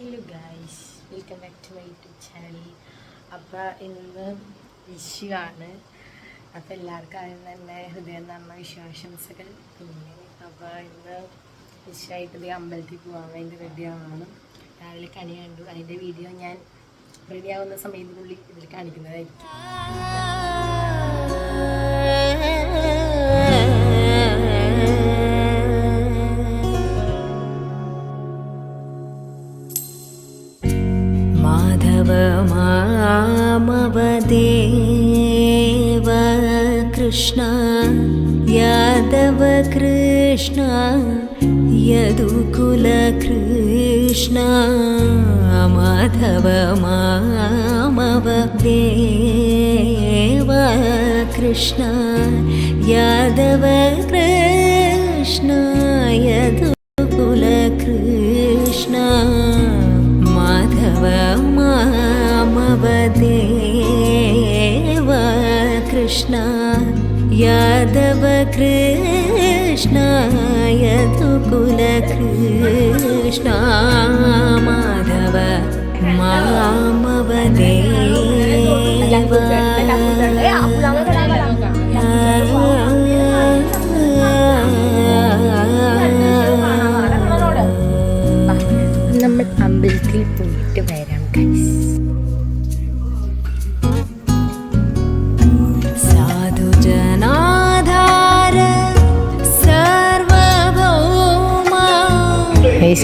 Hello guys welcome back to my YouTube channel അപ്പോൾ ഇന്ന് വിഷു ആണ്. അപ്പോൾ എല്ലാവർക്കും ആദ്യം തന്നെ ഹൃദയം നിറഞ്ഞ വിശ്വാസംസകൾ പിന്നെ അപ്പോൾ ഇന്ന് വിഷുവായിട്ട് ഇത് അമ്പലത്തിൽ പോകാൻ വേണ്ടി റെഡിയാണ് രാവിലെ കണി കണ്ടു. അതിന്റെ വീഡിയോ ഞാൻ റെഡിയാവുന്ന സമയത്തിനുള്ളിൽ ഇതിൽ കാണിക്കുന്നതായിരിക്കും. माधव मामवदेव। कृष्ण यादव कृष्ण यदुकुलकृष्ण माधव मामवदेव। कृष्ण यादव कृष्ण यदुकुलकृष्ण यादवकृष्णाय तु कुलकृष्णा माधव मामवदेवा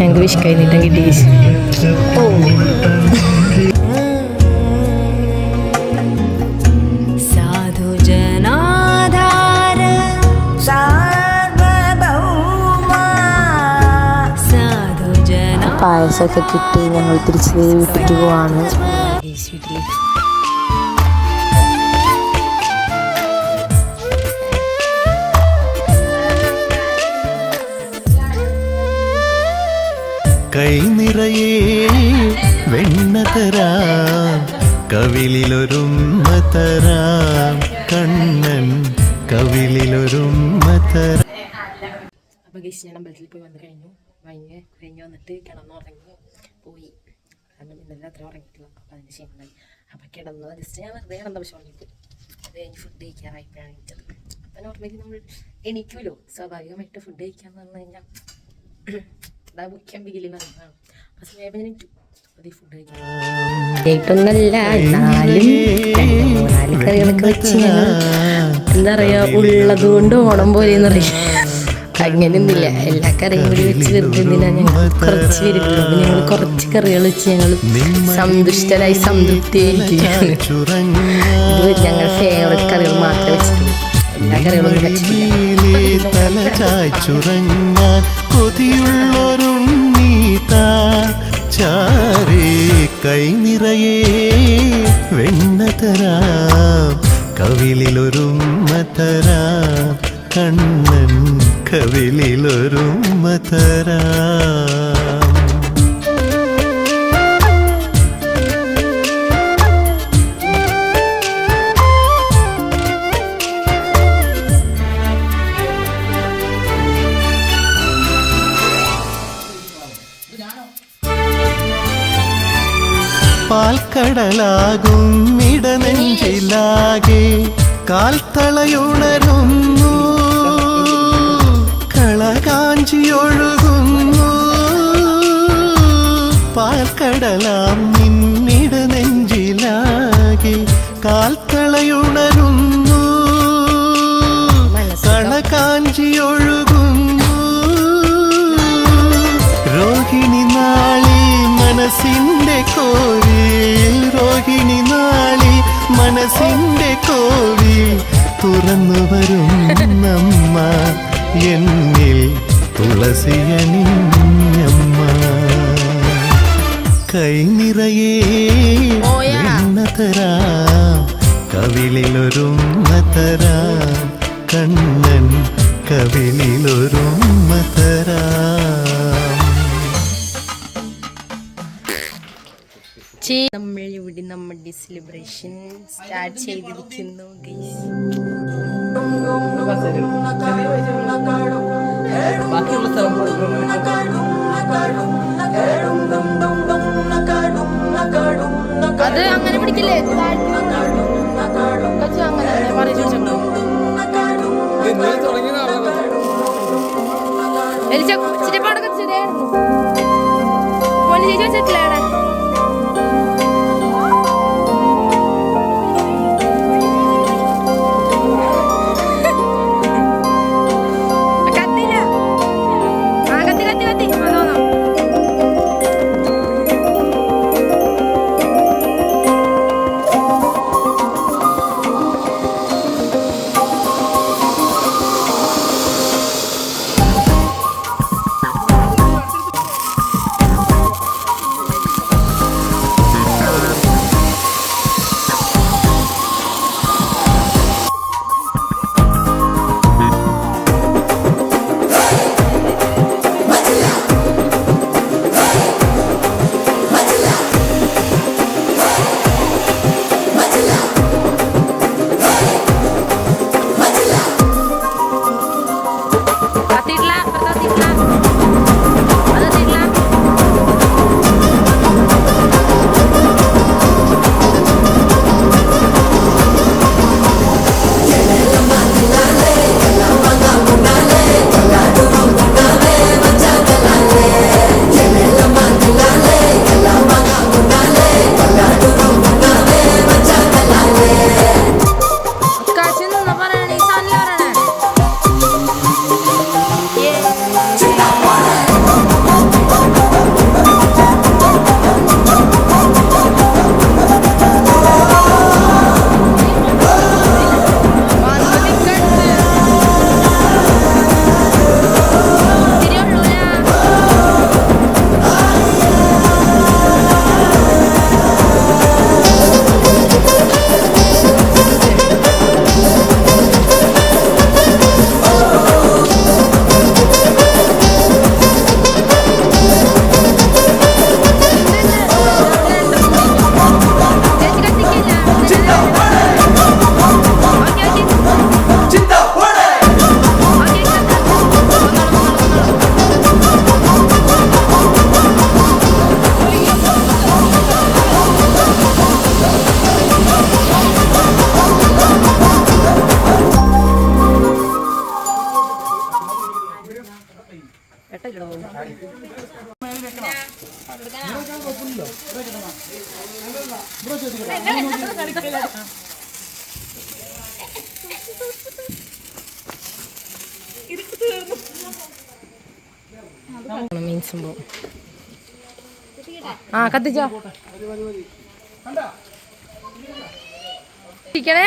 ഞങ്ങൾക്ക് വിഷ് കഴിഞ്ഞിട്ടും കിട്ടി ഓ. പായസമൊക്കെ കിട്ടി ഞങ്ങൾ തിരിച്ച് വീട്ടിലേക്ക് പോവാണ്. വീട്ടിലേക്ക് തരാം കവിളിലൊരുമ്മ തരാം കണ്ണൻ കവിളിലൊരുമ്മ തരാം അപ്പോൾ ഗൈസ് ഞാൻ അമ്പലത്തിൽ പോയി വന്നു കഴിഞ്ഞു. വൈകി കഴിഞ്ഞ് വന്നിട്ട് കിടന്നുറങ്ങി പോയി. കാരണം ഇന്നലെ അത്ര ഉറങ്ങിയിട്ടില്ല. അപ്പോൾ അതിന് ക്ഷീണമായി. അപ്പോൾ കിടന്നു ജസ്റ്റ് ഞാൻ വെറുതെ കിടന്ന പക്ഷെ ഉറങ്ങിപ്പോയി അത് കഴിഞ്ഞ് ഫുഡ് കഴിക്കാറായപ്പോഴാണ് എണീറ്റത്. അപ്പം നോർമലി നമ്മൾ എണീക്കുമല്ലോ സ്വാഭാവികമായിട്ട് ഫുഡ് കഴിക്കാന്ന് പറഞ്ഞു കഴിഞ്ഞാൽ അതാ മുഖ്യം ബിഗിലി പറഞ്ഞതാണ് ആ സമയം ഞാൻ എണീറ്റു. ഞങ്ങൾ എന്താ പറയാ ഉള്ളത് കൊണ്ട് ഓണം പോലെ എന്ന് പറയും. അങ്ങനെയൊന്നുമില്ല. എല്ലാ കറിയും കൂടി വെച്ച് എന്തിനാ ഞങ്ങൾ കുറച്ച് ഞങ്ങൾ കുറച്ച് കറികൾ വെച്ച് ഞങ്ങൾ സന്തുഷ്ടരായി സംതൃപ്തിയായിരിക്കുകയാണ്. ഇത് ഫേവറേറ്റ് ഫേവററ്റ് കറികൾ മാത്രമേ വെച്ചിട്ടുള്ളൂ. എല്ലാ കറികളും കൊതിയുള്ളൊരുണ്ണീതാ ചാരേ കൈ നിറയെ വെണ്ണ തരാം കവിളിലൊരുമ്മ തരാം കണ്ണൻ കവിളിലൊരുമ്മ പാൽക്കടലാകും ഇടനെഞ്ചിലാകെ. കാൽത്തളയുണരുന്നു. കളകാഞ്ചിയൊഴുകുന്നു. പാൽക്കടലാം നിന്നിട നെഞ്ചിലാകെ കാൽത്തളയുണരുന്നു കളകാഞ്ചിയൊഴുകുന്നു രോഹിണി നാളി മനസ്സിന്റെ കോവിൽ തുറന്നു വരും നമ്മ എന്നിൽ തുളസിയണിഞ്ഞമ്മ കൈ നിറയെ എണ്ണ തരാം. കവിളിലൊരുമ്മ തരാം. കണ്ണൻ കവിളിലൊരുമ്മ നമ്മൾ ഇവിടെ നമ്മുടെ സെലിബ്രേഷൻ സ്റ്റാർട്ട് ചെയ്തിരിക്കുന്നു ഗൈസ് ബാക്കിയുള്ള സ്ഥലം അത് അങ്ങനെ പിടിക്കില്ലേ? അങ്ങനെ പറഞ്ഞു പിടിച്ചോ എലിച്ച ചിറ്റപ്പാടൊക്കെ ശരിയായിരുന്നു പൊന്നു ചേച്ചി വെച്ചിട്ടില്ലേ മീൻ സംഭവം. ആ കത്തിച്ചോ. ഇരിക്കണേ.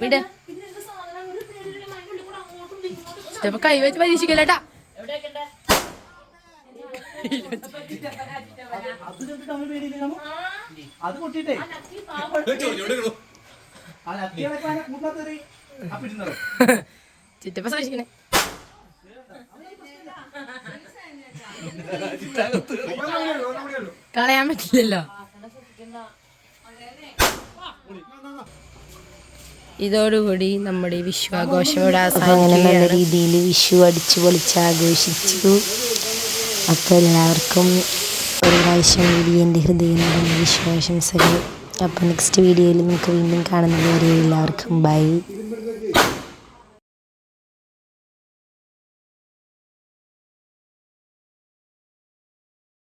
വിട്. ചിലപ്പോ കൈ വെച്ച് പരീക്ഷിക്കല്ലേട്ടാ. അത് പൊട്ടിട്ടേ ചിറ്റപ്പ സൂക്ഷിക്കണേ. കളയാൻ പറ്റില്ലല്ലോ. ഇതോടുകൂടി നമ്മുടെ വിശ്വാഘോഷം ഇവിടെ അങ്ങനെ നല്ല രീതിയിൽ വിഷു അടിച്ച് പൊളിച്ച് ആഘോഷിച്ചു. അപ്പോൾ എല്ലാവർക്കും ഒരു പ്രാവശ്യം കൂടി എന്റെ ഹൃദയം വിശ്വാസംസകൾ അപ്പോൾ നെക്സ്റ്റ് വീഡിയോയിൽ നമുക്ക് വീണ്ടും കാണുന്നത് വരെ എല്ലാവർക്കും ബൈ